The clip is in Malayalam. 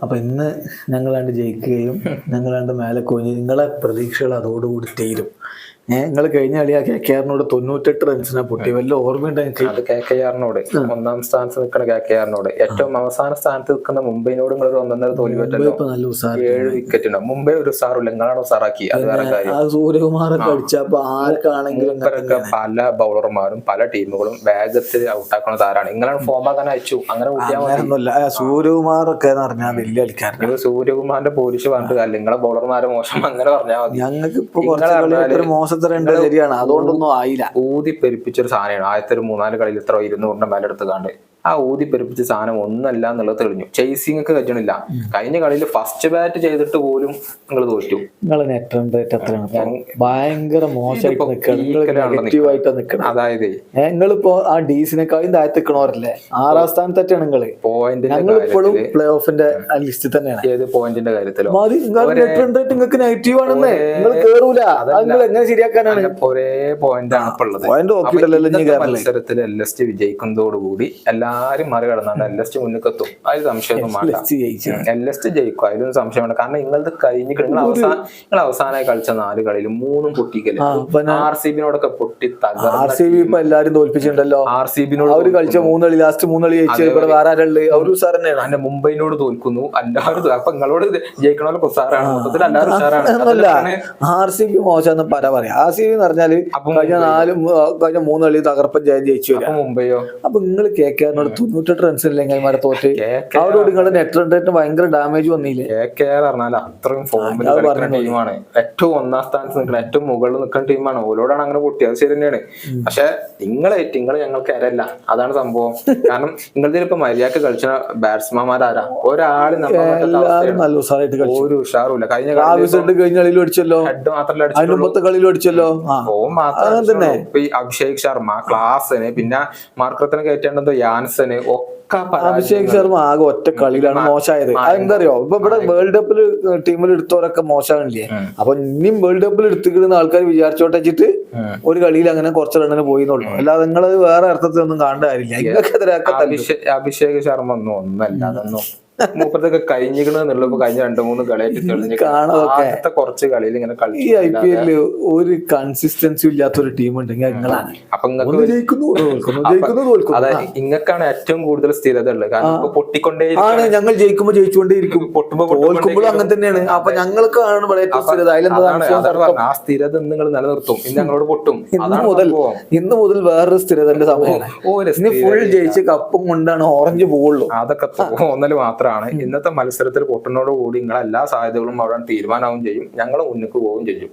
അപ്പൊ ഇന്ന് ഞങ്ങളാണ്ട് ജയിക്കുകയും ഞങ്ങളാണ്ട് മേലെ കൊഞ്ഞ് നിങ്ങളെ പ്രതീക്ഷകൾ അതോടുകൂടി തീരും. നിങ്ങൾ കഴിഞ്ഞ കളി ആ കെ കെ ആറിനോട് തൊണ്ണൂറ്റെട്ട് റൺസിനാ പൊട്ടി. വല്ല ഓർമ്മയുണ്ട് അത് കെ കെ ആറിനോട് ഒന്നാം സ്ഥാനത്ത് നിൽക്കുന്ന കെ കെ ആറിനോട് ഏറ്റവും അവസാന സ്ഥാനത്ത് നിൽക്കുന്ന മുംബൈനോട് നിങ്ങൾ ഒന്നര ഒന്നൊന്നര തോൽവി പറ്റല്ലോ ഏഴ് വിക്കറ്റിനോ മുംബൈ ഒരു ഉസാറില്ല നിങ്ങളാണ് ഉസാറാക്കി. അത് വേറെ കാര്യം. സൂര്യകുമാറൊക്കെ അടിച്ചപ്പോ ആർക്കാണെങ്കിലും പല ബൗളർമാരും പല ടീമുകളും വേഗത്തിൽ ഔട്ടാക്കുന്ന താരാണ്. നിങ്ങളാണ് ഫോം ആക്കാൻ അയച്ചു. അങ്ങനെ സൂര്യകുമാറൊക്കെ പറഞ്ഞാൽ വലിയ കളിക്കാരൻ സൂര്യകുമാറിന്റെ പോലീസ് പറഞ്ഞിട്ട് നിങ്ങളെ ബൗളർമാരെ മോശം അങ്ങനെ പറഞ്ഞാൽ മതി. ഞങ്ങൾക്ക് ഇപ്പൊ കുറച്ച് മോശത്തരണ്ട് ശരിയാണ്. അതുകൊണ്ടൊന്നും ആയില്ല. ഊതി പെരുപ്പിച്ചൊരു സാധനമാണ്. ആദ്യത്തെ ഒരു മൂന്നാൽ കളിയിൽ ഇത്ര ഇരുന്നൂറിന്റെ മേലെടുത്ത് കാണ്ട്. ആ ഊതി പെരുപ്പിച്ച സാധനം ഒന്നല്ല എന്നുള്ളത് തെളിഞ്ഞു. ചേസിംഗ് ഒക്കെ കഴിയണില്ല കഴിഞ്ഞ കളിയിൽ ഫസ്റ്റ് ബാറ്റ് ചെയ്തിട്ട് പോലും നിങ്ങൾ തോറ്റു? ഭയങ്കര മോശമായിട്ട് അതായത്. നിങ്ങളിപ്പോ ആ ഡീസിനെക്കാളും താഴത്ത് നിൽക്കണവരല്ലേ ആറാം സ്ഥാനത്തെറ്റാണ് നിങ്ങൾ. പോയിന്റ് ഞങ്ങൾ ഇപ്പോഴും പ്ലേ ഓഫിന്റെ ലിസ്റ്റിൽ തന്നെയാണ്. ഏത് പോയിന്റിന്റെ കാര്യത്തിലോ? നിങ്ങൾക്ക് നെഗറ്റീവ് ആണെന്നേ. നിങ്ങൾ കേറൂല. നിങ്ങൾ എങ്ങനെ ശരിയാക്കാനാണ്? ഒരേ പോയിന്റ് ആണ് ഇപ്പൊ ഉള്ളത്. മത്സരത്തിൽ എൽ എസ് ടി വിജയിക്കുന്നതോടുകൂടി എല്ലാരും മറികടന്നാണ്. എൽ എസ് ടി മുന്നിക്കെത്തും. അതിൽ സംശയമൊന്നും വേണ്ട. എൽ എസ് ടി ജയിക്കും. അതിലൊന്നും സംശയമുണ്ട് കാരണം നിങ്ങളത് കഴിഞ്ഞ് നിങ്ങൾ അവസാനം നിങ്ങൾ അവസാനമായി കളിച്ച നാല് കളിയിൽ മൂന്നും പൊട്ടിക്കൽ. ആ, പിന്നെ ആർ സി ബിനോടൊക്കെ പൊട്ടി ആർ സി ബി ഇപ്പൊ എല്ലാരും തോൽപ്പിച്ചിട്ടുണ്ടല്ലോ. ആർ സി ബിനോട് അവർ കളിച്ച മൂന്ന് കളി ലാസ്റ്റ് മൂന്ന് കളി ജയിച്ചു ഇവിടെ വേറെ ആരല്ലേ അവർ ഉസാർ തന്നെയാണ് അതിന്റെ മുംബൈനോട് തോൽക്കുന്നു. എല്ലാവരും അപ്പൊ നിങ്ങളോട് ജയിക്കണമല്ലോ ഉസാറാണ്. മൊത്തത്തിൽ എല്ലാവരും ആർ സി ബി മോശം പല പറയാം. ആർ സി ബി എന്ന് പറഞ്ഞാൽ കഴിഞ്ഞ നാല് കഴിഞ്ഞ മൂന്ന് കളി തകർപ്പൻ ജയം ജയിച്ചു മുംബൈയോ? അപ്പൊ നിങ്ങൾ കെ ആറിനോട് തൊണ്ണൂറ്റെട്ട് റൺസ് ഇല്ലേ അങ്ങനെ തോറ്റ്? അവിടെ നിങ്ങളുടെ നെറ്റ് റൺ റേറ്റിന് ഭയങ്കര ഡാമേജ് വന്നില്ലേ? കെ കെ ആർ പറഞ്ഞാൽ അത്രയും ഫോമിൽ കളിക്കുന്ന ടീമാണ് ഏറ്റവും ഒന്നാം സ്ഥാനത്ത് നിൽക്കുന്ന ഏറ്റവും മുകളിൽ നിൽക്കുന്ന ടീമാണ് ഓരോടാണ് അങ്ങനെ പൊട്ടിയത് ശരി തന്നെയാണ്. പക്ഷെ നിങ്ങളെ നിങ്ങൾ ഞങ്ങൾക്ക് ആരല്ല അതാണ് സംഭവം. കാരണം നിങ്ങളുടെ ഇപ്പൊ മര്യാദയ്ക്ക് കളിച്ച ബാറ്റ്സ്മാൻമാരാരാ ഒരാൾ നമ്മൾ നല്ല ഉഷാറായിട്ട് ഒരു ഉഷാറുമില്ല. കഴിഞ്ഞ കഴിഞ്ഞ കളിയിൽ അടിച്ചല്ലോ ഹെഡ് മാത്രമല്ല കളിയിൽ അടിച്ചല്ലോ ഫോം മാത്രം അഭിഷേക് ശർമ്മ ക്ലാസ് പിന്നെ മാർക്കത്തിന് കയറ്റേണ്ടത് യാൻസന് ഒക്കെ അഭിഷേക് ശർമ്മ ആകെ ഒറ്റ കളിയിലാണ് മോശമായത്. അതെന്തറിയോ? ഇപ്പൊ ഇവിടെ വേൾഡ് കപ്പിൽ ടീമിൽ എടുത്തവരൊക്കെ മോശമാണില്ലേ? അപ്പൊ ഇനിയും വേൾഡ് കപ്പിൽ എടുത്തിക്കുന്ന ആൾക്കാർ വിചാരിച്ചോട്ടെ വെച്ചിട്ട് ഒരു കളിയിൽ അങ്ങനെ കുറച്ച് റണ്ണിന് പോയി എന്നുള്ളൂ അല്ലാതെ നിങ്ങൾ വേറെ അർത്ഥത്തിലൊന്നും കാണേണ്ട കാര്യമില്ല. അഭിഷേക് ശർമ്മ ഒന്നും ഒന്നല്ല. അതൊന്നും മൂപ്പത്തൊക്കെ കഴിഞ്ഞിക്കണെന്നുള്ളൂ എന്നുള്ളത് കഴിഞ്ഞ രണ്ടു മൂന്ന് കളിയായിട്ട് കുറച്ച് കളിയിൽ ഇങ്ങനെ ഈ കളിച്ചു ഐ പി എല്ലിൽ ഒരു കൺസിസ്റ്റൻസി ഇല്ലാത്ത ഒരു ടീം ഉണ്ടെങ്കിൽ നിങ്ങളാണ്. അപ്പൊ അതായത് ഇങ്ങക്കാണ് ഏറ്റവും കൂടുതൽ സ്ഥിരത ഉള്ളത്. കാരണം പൊട്ടിക്കൊണ്ടേ ആണ് ഞങ്ങൾ ജയിക്കുമ്പോ ജയിച്ചുകൊണ്ടേയിരിക്കും. പൊട്ടുമ്പോ തോൽക്കുമ്പോഴും അങ്ങനെ തന്നെയാണ്. അപ്പൊ ഞങ്ങൾക്ക് ഏറ്റവും സ്ഥിരത. ആ സ്ഥിരത നിങ്ങൾ നിലനിർത്തും. ഇന്ന് ഞങ്ങളോട് പൊട്ടും. ഇന്ന് മുതൽ. ഇന്ന് മുതൽ വേറൊരു സ്ഥിരതന്റെ സമയമാണ്. ഫുൾ ജയിച്ച് കപ്പും കൊണ്ടാണ് ഓറഞ്ച് പോവുള്ളൂ. അതൊക്കെ തോന്നൽ മാത്രമാണ് ഇന്നത്തെ മത്സരത്തിൽ പൊട്ടുന്നതോടുകൂടി നിങ്ങളെ എല്ലാ സാധ്യതകളും അവിടെ തീരുമാനമാവും ചെയ്യും. ഞങ്ങൾ മുന്നിക്ക് പോവുകയും ചെയ്യും.